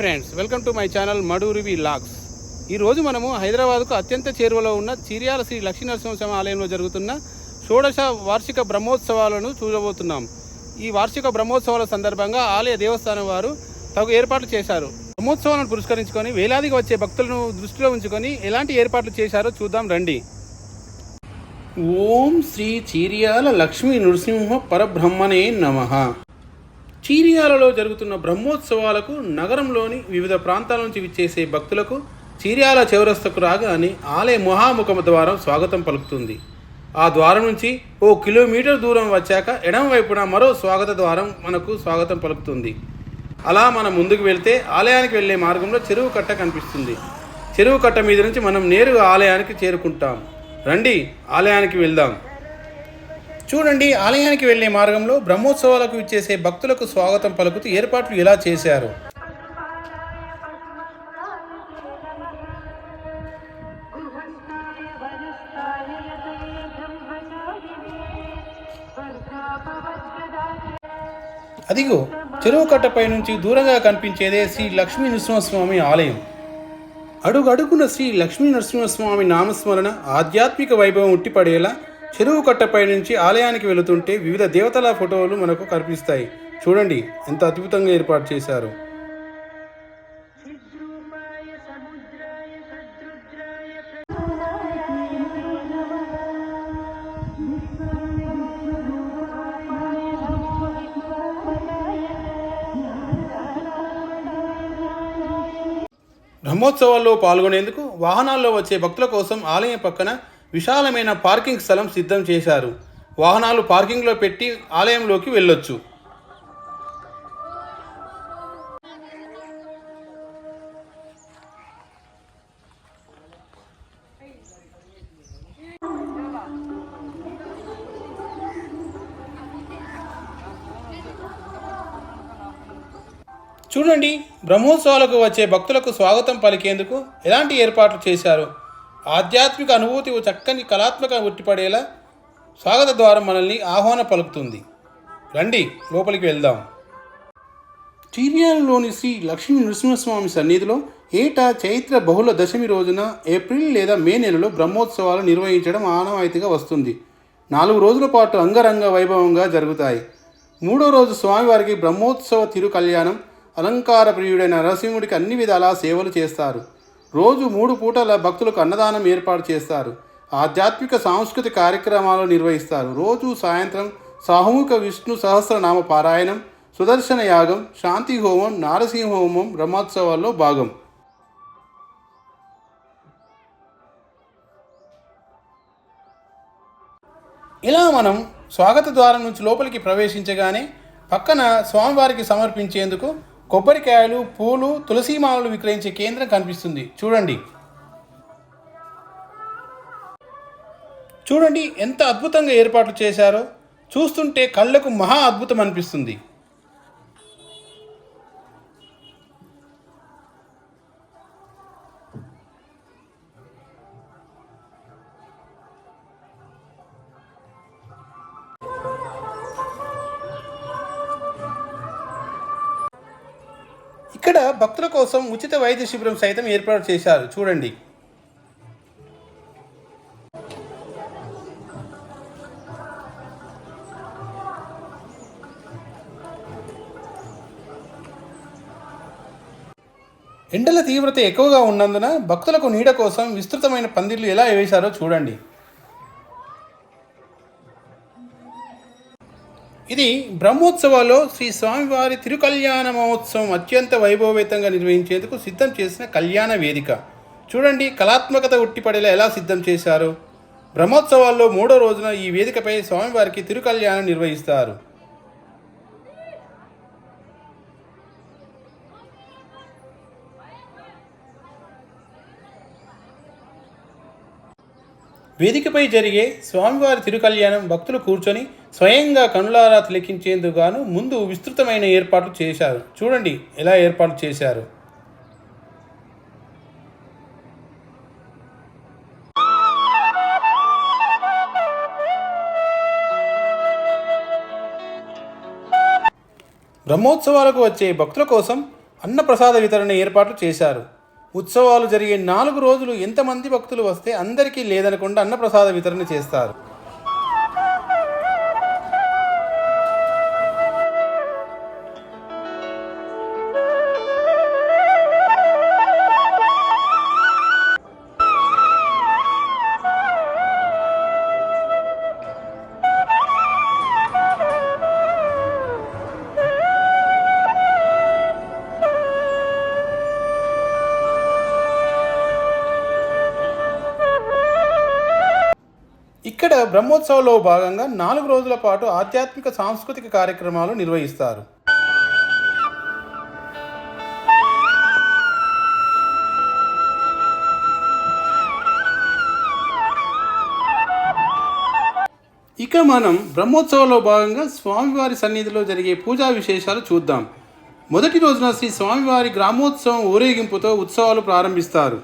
Friends welcome to my channel మడూరివి logs ఈరోజు మనము హైదరాబాద్కు అత్యంత చేరువలో ఉన్న చిరియాల శ్రీ లక్ష్మీనరసింహస్వామి ఆలయంలో జరుగుతున్న షోడశ వార్షిక బ్రహ్మోత్సవాలను చూడబోతున్నాం. ఈ వార్షిక బ్రహ్మోత్సవాల సందర్భంగా ఆలయ దేవస్థానం వారు తగు ఏర్పాట్లు చేశారు. బ్రహ్మోత్సవాలను పురస్కరించుకొని వేలాదిగా వచ్చే భక్తులను దృష్టిలో ఉంచుకొని ఎలాంటి ఏర్పాట్లు చేశారో చూద్దాం రండి. ఓం శ్రీ చీరియాల లక్ష్మీ నృసింహ పరబ్రహ్మణే నమః. చీరియాలలో జరుగుతున్న బ్రహ్మోత్సవాలకు నగరంలోని వివిధ ప్రాంతాల నుంచి విచ్చేసే భక్తులకు చీరియాల చౌరస్తకు రాగానే ఆలయ మహాముఖం ద్వారం స్వాగతం పలుకుతుంది. ఆ ద్వారం నుంచి ఓ కిలోమీటర్ దూరం వచ్చాక ఎడం వైపున మరో స్వాగత ద్వారం మనకు స్వాగతం పలుకుతుంది. అలా మనం ముందుకు వెళ్తే ఆలయానికి వెళ్ళే మార్గంలో చెరువు కట్ట కనిపిస్తుంది. చెరువు కట్ట మీద నుంచి మనం నేరుగా ఆలయానికి చేరుకుంటాం. రండి ఆలయానికి వెళ్దాం. చూడండి ఆలయానికి వెళ్ళే మార్గంలో బ్రహ్మోత్సవాలకు ఇచ్చేసే భక్తులకు స్వాగతం పలుకుతూ ఏర్పాట్లు ఎలా చేశారు? అదిగో చెరువు కట్టపై నుంచి దూరంగా కనిపించేదే శ్రీ లక్ష్మీ నృసింహస్వామి ఆలయం. అడుగడుగున శ్రీ లక్ష్మీ నరసింహస్వామి నామస్మరణ ఆధ్యాత్మిక వైభవం ఉట్టిపడేలా చెరువు కట్టపై నుంచి ఆలయానికి వెళుతుంటే వివిధ దేవతల ఫోటోలు మనకు కనిపిస్తాయి. చూడండి ఎంత అద్భుతంగా ఏర్పాటు చేశారు. బ్రహ్మోత్సవాల్లో పాల్గొనేందుకు వాహనాల్లో వచ్చే భక్తుల కోసం ఆలయం పక్కన విశాలమైన పార్కింగ్ స్థలం సిద్ధం చేశారు. వాహనాలు పార్కింగ్లో పెట్టి ఆలయంలోకి వెళ్ళొచ్చు. చూడండి బ్రహ్మోత్సవాలకు వచ్చే భక్తులకు స్వాగతం పలికేందుకు ఎలాంటి ఏర్పాట్లు చేశారు? ఆధ్యాత్మిక అనుభూతి ఓ చక్కని కళాత్మక ఉట్టిపడేలా స్వాగత ద్వారం మనల్ని ఆహ్వాన పలుకుతుంది. రండి లోపలికి వెళ్దాం. చీర్యాలలోని శ్రీ లక్ష్మీ నృసింహస్వామి సన్నిధిలో ఏటా చైత్ర బహుళ దశమి రోజున ఏప్రిల్ లేదా మే నెలలో బ్రహ్మోత్సవాలు నిర్వహించడం ఆనవాయితీగా వస్తుంది. నాలుగు రోజుల పాటు అంగరంగ వైభవంగా జరుగుతాయి. మూడో రోజు స్వామివారికి బ్రహ్మోత్సవ తిరు కళ్యాణం అలంకార ప్రియుడైన నరసింహుడికి అన్ని విధాలా సేవలు చేస్తారు. రోజు మూడు పూటల భక్తులకు అన్నదానం ఏర్పాటు చేస్తారు. ఆధ్యాత్మిక సాంస్కృతిక కార్యక్రమాలు నిర్వహిస్తారు. రోజు సాయంత్రం సామూహిక విష్ణు సహస్రనామ పారాయణం సుదర్శన యాగం శాంతి హోమం నారసింహ హోమం బ్రహ్మోత్సవాల్లో భాగం. ఇలా మనం స్వాగత ద్వారం నుంచి లోపలికి ప్రవేశించగానే పక్కన స్వామివారికి సమర్పించేందుకు కొబ్బరికాయలు పూలు తులసి మాలలు విక్రయించే కేంద్రం కనిపిస్తుంది. చూడండి. చూడండి ఎంత అద్భుతంగా ఏర్పాట్లు చేశారో. చూస్తుంటే కళ్ళకు మహా అద్భుతం అనిపిస్తుంది. ఇక్కడ భక్తుల కోసం ఉచిత వైద్య శిబిరం సైతం ఏర్పాటు చేశారు. చూడండి. ఎండల తీవ్రత ఎక్కువగా ఉన్నందున భక్తులకు నీడ కోసం విస్తృతమైన పందిర్లు ఎలా వేశారో చూడండి. ఇది బ్రహ్మోత్సవాల్లో శ్రీ స్వామివారి తిరుకల్యాణ మహోత్సవం అత్యంత వైభవేతంగా నిర్వహించేందుకు సిద్ధం చేసిన కళ్యాణ వేదిక. చూడండి కళాత్మకత ఉట్టిపడేలా ఎలా సిద్ధం చేశారు? బ్రహ్మోత్సవాల్లో మూడో రోజున ఈ వేదికపై స్వామివారికి తిరుకల్యాణం నిర్వహిస్తారు. వేదికపై జరిగే స్వామివారి తిరుకల్యాణం భక్తులు కూర్చొని స్వయంగా కనులారా తిలకించేందుకు ముందు విస్తృతమైన ఏర్పాట్లు చేశారు. చూడండి ఎలా ఏర్పాటు చేశారు. బ్రహ్మోత్సవాలకు వచ్చే భక్తుల కోసం అన్నప్రసాద వితరణ ఏర్పాట్లు చేశారు. ఉత్సవాలు జరిగే నాలుగు రోజులు ఎంతమంది భక్తులు వస్తే అందరికీ లేదనకుండా అన్నప్రసాద వితరణ చేస్తారు. ఇక్కడ బ్రహ్మోత్సవంలో భాగంగా నాలుగు రోజుల పాటు ఆధ్యాత్మిక సాంస్కృతిక కార్యక్రమాలు నిర్వహిస్తారు. ఇక మనం బ్రహ్మోత్సవంలో భాగంగా స్వామివారి సన్నిధిలో జరిగే పూజా విశేషాలు చూద్దాం. మొదటి రోజున శ్రీ స్వామివారి గ్రామోత్సవం ఊరేగింపుతో ఉత్సవాలు ప్రారంభిస్తారు.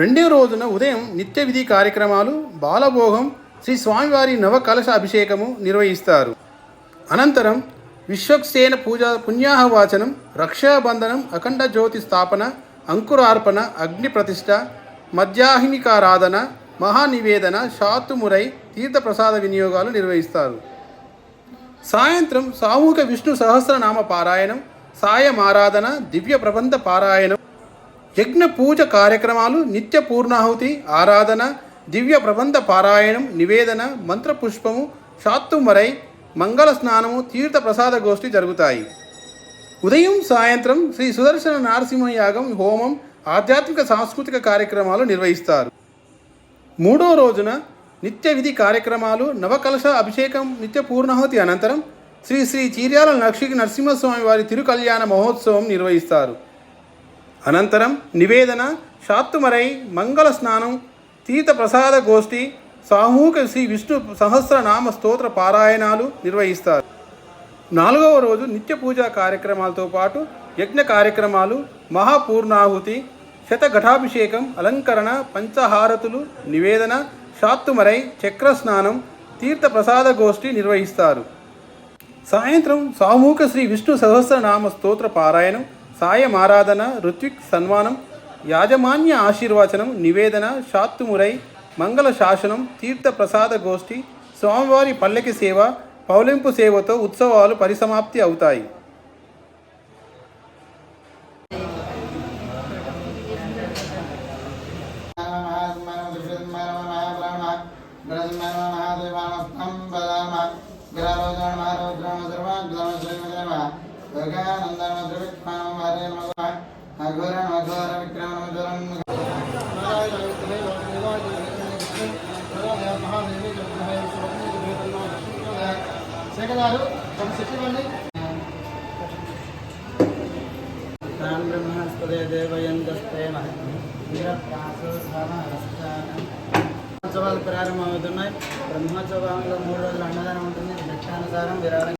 రెండో రోజున ఉదయం నిత్య విధి కార్యక్రమాలు బాలభోగం శ్రీ స్వామివారి నవ కలశ అభిషేకము నిర్వహిస్తారు. అనంతరం విశ్వక్సేన పూజ పుణ్యాహవాచనం రక్షాబంధనం అఖండ జ్యోతి స్థాపన అంకురార్పణ అగ్ని ప్రతిష్ట మధ్యాహ్నికారాధన మహానివేదన షాతుమురై తీర్థప్రసాద వినియోగాలు నిర్వహిస్తారు. సాయంత్రం సామూహిక విష్ణు సహస్రనామ పారాయణం సాయమారాధన దివ్య ప్రబంధ పారాయణం యజ్ఞ పూజ కార్యక్రమాలు నిత్య పూర్ణాహుతి ఆరాధన దివ్య ప్రబంధ పారాయణం నివేదన మంత్రపుష్పము షాత్తుమరై మంగళ స్నానము తీర్థ ప్రసాద గోష్ఠి జరుగుతాయి. ఉదయం సాయంత్రం శ్రీ సుదర్శన నారసింహ యాగం హోమం ఆధ్యాత్మిక సాంస్కృతిక కార్యక్రమాలు నిర్వహిస్తారు. మూడో రోజున నిత్య విధి కార్యక్రమాలు నవకలశ అభిషేకం నిత్య పూర్ణాహుతి అనంతరం శ్రీ శ్రీ చీర్యాల నక్షి నరసింహస్వామి వారి తిరుకల్యాణ మహోత్సవం నిర్వహిస్తారు. అనంతరం నివేదన శాత్తుమరై మంగళ స్నానం తీర్థ ప్రసాద గోష్ఠి సామూహిక శ్రీ విష్ణు సహస్రనామ స్తోత్ర పారాయణాలు నిర్వహిస్తారు. నాలుగవ రోజు నిత్య పూజా కార్యక్రమాలతో పాటు యజ్ఞ కార్యక్రమాలు మహాపూర్ణాహుతి శతఘటాభిషేకం అలంకరణ పంచహారతులు నివేదన శాత్తుమరై చక్ర స్నానం తీర్థ ప్రసాద గోష్ఠి నిర్వహిస్తారు. సాయంత్రం సామూహిక శ్రీ విష్ణు సహస్రనామ స్తోత్ర పారాయణం సాయమారాధన ఋత్విక్ సన్మానం యాజమాన్య ఆశీర్వచనం నివేదన షాత్తుమురై మంగళ శాసనం తీర్థ ప్రసాద గోష్ఠి స్వామివారి పల్లకి సేవ పౌలింపు సేవతో ఉత్సవాలు పరిసమాప్తి అవుతాయి. శేఖదారు బ్రహ్మోత్సవాలు ప్రారంభమవుతున్నాయి. బ్రహ్మోత్సవాలలో మూడు రోజులు అన్నదానం ఉంటుంది. లక్ష్యానుసారం విరాళం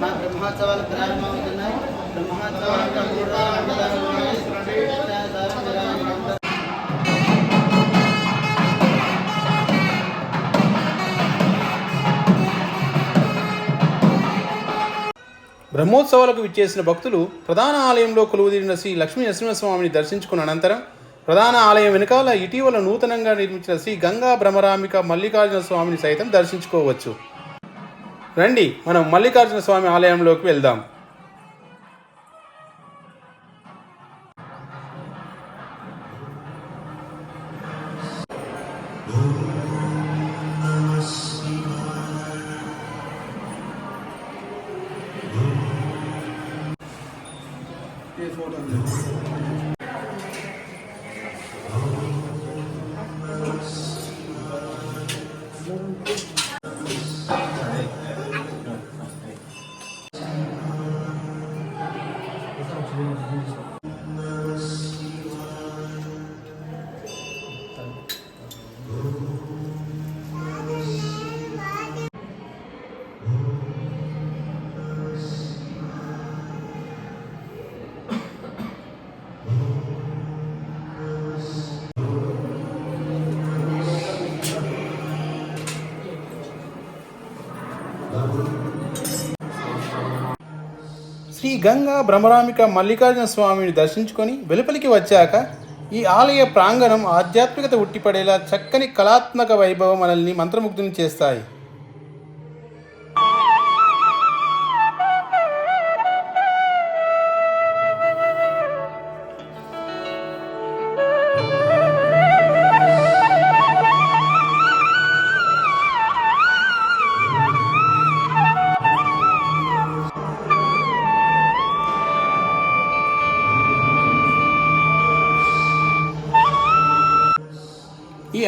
బ్రహ్మోత్సవాలు ప్రారంభమవుతున్నాయి. బ్రహ్మోత్సవాలు మూడు రోజులు బ్రహ్మోత్సవాలకు విచ్చేసిన భక్తులు ప్రధాన ఆలయంలో కొలువుదీరిన శ్రీ లక్ష్మీ నరసింహస్వామిని దర్శించుకున్న అనంతరం ప్రధాన ఆలయం వెనుకాల ఇటీవల నూతనంగా నిర్మించిన శ్రీ గంగా భ్రమరామిక మల్లికార్జున స్వామిని సైతం దర్శించుకోవచ్చు. రండి మనం మల్లికార్జున స్వామి ఆలయంలోకి వెళ్దాం. శ్రీ గంగా భ్రమరామిక మల్లికార్జున స్వామిని దర్శించుకొని వెలుపలికి వచ్చాక ఈ ఆలయ ప్రాంగణం ఆధ్యాత్మికత ఉట్టిపడేలా చక్కని కళాత్మక వైభవం మనల్ని మంత్రముగ్ధుని చేస్తాయి.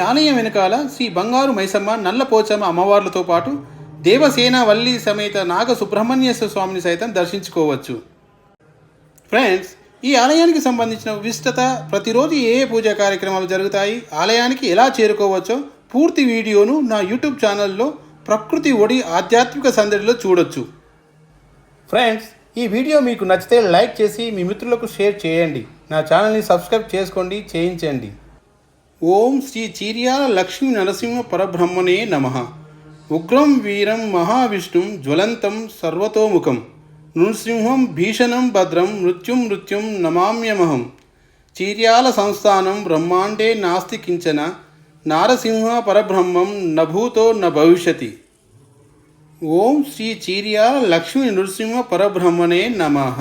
ఆలయం వెనకాల శ్రీ బంగారు మైసమ్మ నల్లపోచమ్మ అమ్మవార్లతో పాటు దేవసేన వల్లి సమేత నాగ సుబ్రహ్మణ్యేశ్వర స్వామిని సైతం దర్శించుకోవచ్చు. ఫ్రెండ్స్ ఈ ఆలయానికి సంబంధించిన విశిష్టత ప్రతిరోజు ఏ ఏ పూజా కార్యక్రమాలు జరుగుతాయి ఆలయానికి ఎలా చేరుకోవచ్చో పూర్తి వీడియోను నా యూట్యూబ్ ఛానల్లో ప్రకృతి ఒడి ఆధ్యాత్మిక సందడిలో చూడొచ్చు. ఫ్రెండ్స్ ఈ వీడియో మీకు నచ్చితే లైక్ చేసి మీ మిత్రులకు షేర్ చేయండి. నా ఛానల్ని సబ్స్క్రైబ్ చేసుకోండి చేయించండి. ఓం శ్రీ చీర్యాల లక్ష్మీ నరసింహ పరబ్రహ్మణే నమ. ఉగ్రం వీరం మహావిష్ణుం జ్వలంతం సర్వతోముఖం. నృసింహం భీషణం భద్రం మృత్యుం మృత్యుం నమామ్యమహం. చీర్యాల సంస్థానం బ్రహ్మాండే నాస్తి కించన నారసింహ పరబ్రహ్మం నభూతో న భవిష్యతి. ఓం శ్రీ చీర్యాల లక్ష్మీ నృసింహ పరబ్రహ్మణే నమః.